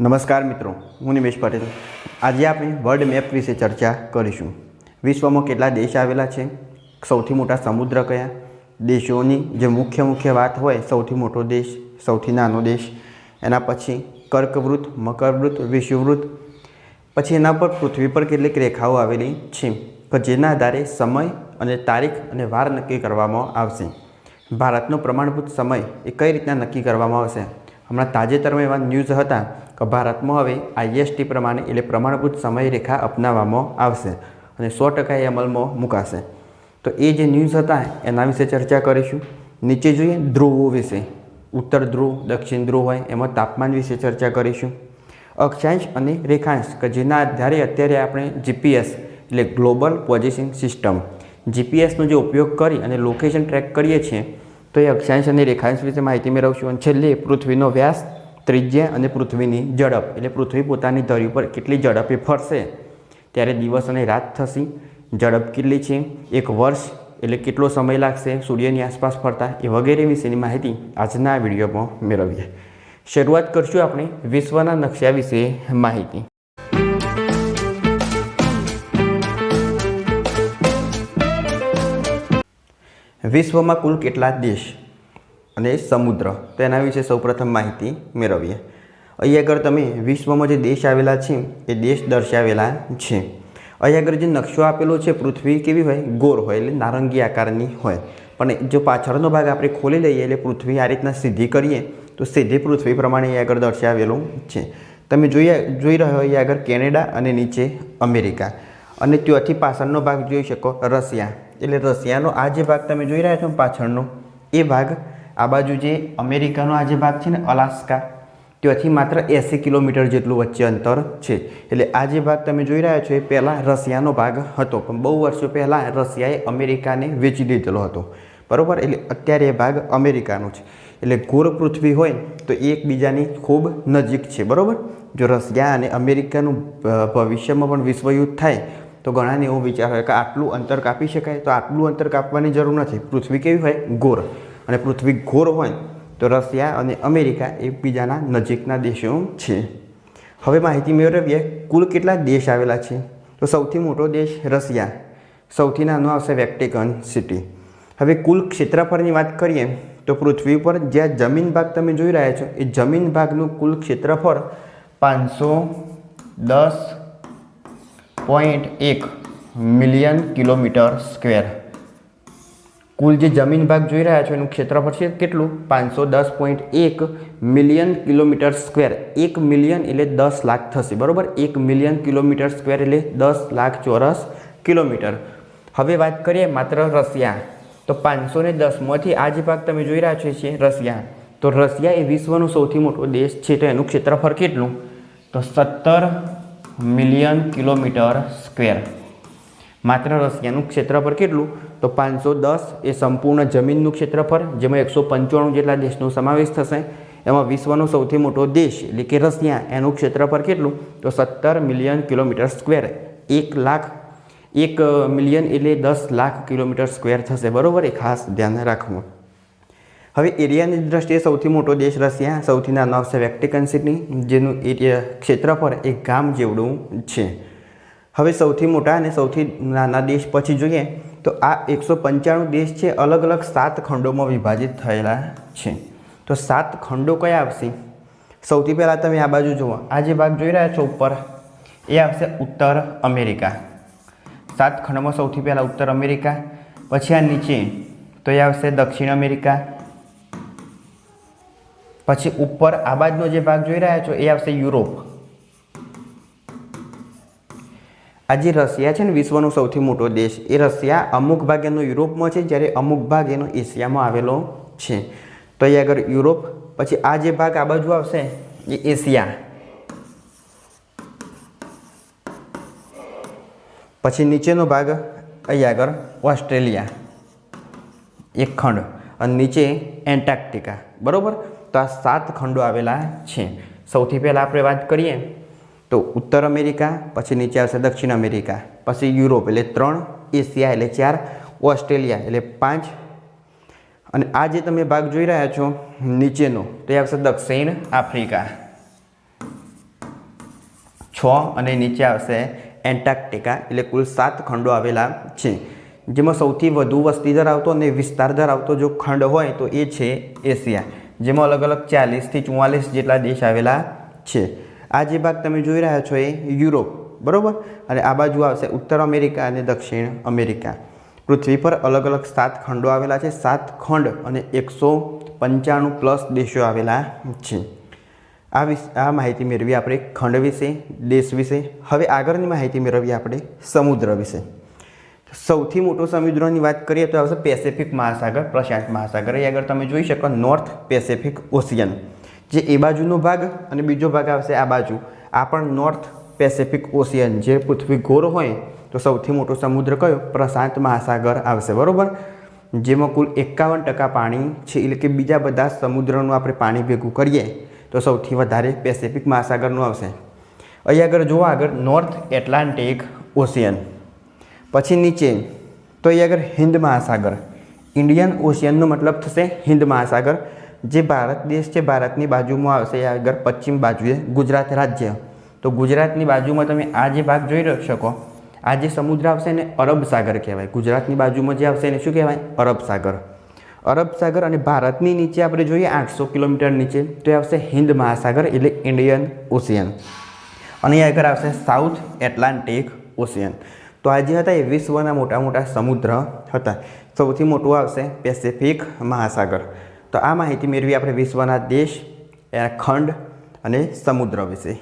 નમસ્કાર મિત્રો, હું નિમેશ પટેલ. આજે આપણે વર્લ્ડ મેપ વિશે ચર્ચા કરીશું. વિશ્વમાં કેટલા દેશ આવેલા છે? સૌથી મોટા સમુદ્ર કયા? દેશોની જે મુખ્ય મુખ્ય વાત હોય, સૌથી મોટો દેશ, સૌથી નાનો દેશ, એના પછી કર્કવૃત્ત મકરવૃત્ત વિષુવૃત પછી એના પર પૃથ્વી પર કેટલીક રેખાઓ આવેલી છે, કે જેના આધારે સમય અને તારીખ અને વાર નક્કી કરવામાં આવશે. ભારતનો પ્રમાણભૂત સમય એ કઈ રીતના નક્કી કરવામાં આવશે? હમણાં તાજેતરમાં એવા ન્યૂઝ હતા કે ભારતમાં હવે આઈએસટી પ્રમાણે એટલે પ્રમાણભૂત સમયરેખા અપનાવવામાં આવશે અને સો ટકા એ અમલમાં મુકાશે. તો એ જે ન્યૂઝ હતા એના વિશે ચર્ચા કરીશું. નીચે જોઈએ ધ્રુવો વિશે. ઉત્તર ધ્રુવ, દક્ષિણ ધ્રુવ હોય એમાં તાપમાન વિશે ચર્ચા કરીશું. અક્ષાંશ અને રેખાંશ, કે જેના આધારે અત્યારે આપણે જીપીએસ એટલે ગ્લોબલ પોઝિશન સિસ્ટમ જીપીએસનો જે ઉપયોગ કરી અને લોકેશન ટ્રેક કરીએ છીએ તો એ અક્ષાંશ અને રેખાંશ વિશે માહિતી મેળવશું અને છેલ્લે પૃથ્વીનો વ્યાસ ત્રિજ્યા અને પૃથ્વીની ઝડપ. એટલે પૃથ્વી પોતાની ધરી ઉપર કેટલી ઝડપે ફરશે? ત્યારે દિવસ અને રાત થશે. ઝડપ કેટલી છે? એક વર્ષ. એટલે કેટલો સમય લાગશે? સૂર્યની આસપાસ ફરતા એ વગેરે વિશેની માહિતી આજના વિડીયોમાં મેળવીએ. શરૂઆત કરશું આપણે વિશ્વના નકશા વિશે માહિતી. વિશ્વમાં કુલ કેટલા દેશ અને સમુદ્ર? તો એના વિશે સૌપ્રથમ માહિતી મેળવીએ. અહીં આગળ તમે વિશ્વમાં જે દેશ આવેલા છે, એ દેશ દર્શાવેલા છે. અહીં આગળ જે નકશો આપેલો છે, પૃથ્વી કેવી હોય? ગોળ હોય એટલે નારંગી આકારની હોય. પણ જો પાછળનો ભાગ આપણે ખોલી લઈએ એટલે પૃથ્વી આ રીતના સીધી કરીએ, તો સીધી પૃથ્વી પ્રમાણે અહીં આગળ દર્શાવેલું છે. તમે જોઈ જોઈ રહ્યો અહીં આગળ કેનેડા અને નીચે અમેરિકા. અને ત્યાંથી પાછળનો ભાગ જોઈ શકો રશિયા. એટલે રશિયાનો આ જે ભાગ તમે જોઈ રહ્યા છો પાછળનો, એ ભાગ આ બાજુ જે અમેરિકાનો આ જે ભાગ છે ને, અલાસ્કા, ત્યાંથી માત્ર એંસી કિલોમીટર જેટલું વચ્ચે અંતર છે. એટલે આ જે ભાગ તમે જોઈ રહ્યા છો એ પહેલાં રશિયાનો ભાગ હતો, પણ બહુ વર્ષો પહેલાં રશિયાએ અમેરિકાને વેચી દીધેલો હતો. બરાબર? એટલે અત્યારે એ ભાગ અમેરિકાનો છે. એટલે ગોળ પૃથ્વી હોય તો એકબીજાની ખૂબ નજીક છે. બરાબર? જો રશિયા અને અમેરિકાનું ભવિષ્યમાં પણ વિશ્વયુદ્ધ થાય તો ઘણાને એવો વિચાર હોય કે આટલું અંતર કાપી શકાય, તો આટલું અંતર કાપવાની જરૂર નથી. પૃથ્વી કેવી હોય? ગોર. અને પૃથ્વી ઘોર હોય તો રશિયા અને અમેરિકા એકબીજાના નજીકના દેશો છે. હવે માહિતી મેળવીએ, કુલ કેટલા દેશ આવેલા છે? તો સૌથી મોટો દેશ રશિયા. સૌથી નાનો આવશે વેક્ટિકન સિટી. હવે કુલ ક્ષેત્રફળની વાત કરીએ, તો પૃથ્વી પર જ્યાં જમીન ભાગ તમે જોઈ રહ્યા છો, એ જમીન ભાગનું કુલ ક્ષેત્રફળ પાંચસો દસ પોઈન્ટ એક મિલિયન કિલોમીટર સ્ક્વેર. કુલ જે જમીન ભાગ જોઈ રહ્યા છો એનું ક્ષેત્રફળ છે કેટલું? પાંચસો દસ પોઈન્ટ એક મિલિયન કિલોમીટર સ્ક્વેર. એક મિલિયન એટલે દસ લાખ થશે, બરાબર? એક મિલિયન કિલોમીટર સ્ક્વેર એટલે દસ લાખ ચોરસ કિલોમીટર. હવે વાત કરીએ માત્ર રશિયા. તો પાંચસો ને દસમાંથી આ જે ભાગ તમે જોઈ રહ્યા છો છે રશિયા. તો રશિયા એ વિશ્વનો સૌથી મોટો દેશ છે, તો એનું ક્ષેત્રફળ કેટલું? તો સત્તર મિલિયન કિલોમીટર સ્ક્વેર. માત્ર રશિયાનું ક્ષેત્રફળ કેટલું? તો પાંચસો દસ એ સંપૂર્ણ જમીનનું ક્ષેત્રફળ, જેમાં એકસો પંચાણું જેટલા દેશનો સમાવેશ થશે. એમાં વિશ્વનો સૌથી મોટો દેશ, એટલે કે રશિયા, એનું ક્ષેત્રફળ કેટલું? તો સત્તર મિલિયન કિલોમીટર સ્ક્વેર, એક લાખ. એક મિલિયન એટલે દસ લાખ કિલોમીટર સ્ક્વેર થશે. બરાબર? એ ખાસ ધ્યાન રાખવું. હવે એરિયાની દ્રષ્ટિએ સૌથી મોટો દેશ રશિયા, સૌથી નાનો આવશે વેક્ટિકન સિટી, જેનું એરિયા ક્ષેત્રફળ એક ગામ જેવડું છે. હવે સૌથી મોટા અને સૌથી નાના દેશ પછી જોઈએ તો આ એકસો પંચાણું દેશ છે અલગ અલગ સાત ખંડોમાં વિભાજિત થયેલા છે. તો સાત ખંડો કયા આવશે? સૌથી પહેલાં તમે આ બાજુ જુઓ. આ જે ભાગ જોઈ રહ્યા છો ઉપર, એ આવશે ઉત્તર અમેરિકા. સાત ખંડમાં સૌથી પહેલાં ઉત્તર અમેરિકા, પછી આ નીચે, તો એ આવશે દક્ષિણ અમેરિકા પછી ઉપર આ બાજુનો જે ભાગ જોઈ રહ્યા છો, એ આવશે યુરોપ. આ જે રશિયા છે ને, વિશ્વનો સૌથી મોટો દેશ, એ રશિયા અમુક ભાગ એનો યુરોપમાં છે, જ્યારે અમુક ભાગ એનો એશિયામાં આવેલો છે. તો અહીં આગળ યુરોપ, પછી આ જે ભાગ આ બાજુ આવશે, એ એશિયા. પછી નીચેનો ભાગ અહીં આગળ ઓસ્ટ્રેલિયા. એક ખંડ. અને નીચે એન્ટાર્કટિકા. બરાબર? તો આ સાત ખંડો આવેલા છે. સૌથી પહેલાં આપણે વાત કરીએ તો ઉત્તર અમેરિકા, પછી નીચે આવશે દક્ષિણ અમેરિકા, પછી યુરોપ એટલે ત્રણ, એશિયા એટલે ચાર, ઓસ્ટ્રેલિયા એટલે પાંચ. અને આ જે તમે ભાગ જોઈ રહ્યા છો, નીચેનો, તો એ આવશે દક્ષિણ આફ્રિકા. છ અને નીચે આવશે એન્ટાર્કટિકા એટલે કુલ સાત ખંડો આવેલા છે. જેમાં સૌથી વધુ વસ્તી ધરાવતો અને વિસ્તાર ધરાવતો જો ખંડ હોય તો એ છે એશિયા. જેમાં અલગ અલગ ચાલીસથી ચુમ્માલીસ જેટલા દેશ આવેલા છે. આ જે ભાગ તમે જોઈ રહ્યા છો એ યુરોપ, બરાબર? અને આ બાજુ આવશે ઉત્તર અમેરિકા અને દક્ષિણ અમેરિકા. પૃથ્વી પર અલગ અલગ સાત ખંડો આવેલા છે. સાત ખંડ અને એકસો પંચાણું પ્લસ દેશો આવેલા છે. આ વિશે આ માહિતી મેળવી આપણે ખંડ વિશે, દેશ વિશે. હવે આગળની માહિતી મેળવીએ આપણે સમુદ્ર વિશે. સૌથી મોટો સમુદ્રની વાત કરીએ તો આવશે પેસેફિક મહાસાગર, પ્રશાંત મહાસાગર. એ આગળ તમે જોઈ શકો નોર્થ પેસેફિક ઓશિયન, જે એ બાજુનો ભાગ અને બીજો ભાગ આવશે આ બાજુ. આ પણ નોર્થ પેસેફિક ઓશિયન, જે પૃથ્વી ગોર હોય તો સૌથી મોટો સમુદ્ર કયો? પ્રશાંત મહાસાગર આવશે, બરાબર? જેમાં કુલ એકાવન ટકા પાણી છે, એટલે કે બીજા બધા સમુદ્રનું આપણે પાણી ભેગું કરીએ તો સૌથી વધારે પેસેફિક મહાસાગરનું આવશે. અહીં આગળ જુઓ આગળ, નોર્થ એટલાન્ટિક ઓશિયન. પછી નીચે, તો એ આગળ હિન્દ મહાસાગર. ઇન્ડિયન ઓશિયનનો મતલબ થશે હિન્દ મહાસાગર. જે ભારત દેશ છે, ભારતની બાજુમાં આવશે, એ આગળ પશ્ચિમ બાજુએ ગુજરાત રાજ્ય. તો ગુજરાતની બાજુમાં તમે આ જે ભાગ જોઈ શકો, આ જે સમુદ્ર આવશે એને અરબ સાગર કહેવાય. ગુજરાતની બાજુમાં જે આવશે એને શું કહેવાય? અરબ સાગર. અરબ સાગર અને ભારતની નીચે આપણે જોઈએ આઠસો કિલોમીટર નીચે, તો એ આવશે હિન્દ મહાસાગર એટલે ઇન્ડિયન ઓશિયન અને એ આગળ આવશે સાઉથ એટલાન્ટિક ઓશિયન તો આ જે હતા એ વિશ્વના મોટા મોટા સમુદ્ર હતા. સૌથી મોટું આવશે પેસિફિક મહાસાગર. તો આ માહિતી મેળવી આપણે વિશ્વના દેશ, એના ખંડ અને સમુદ્ર વિશે.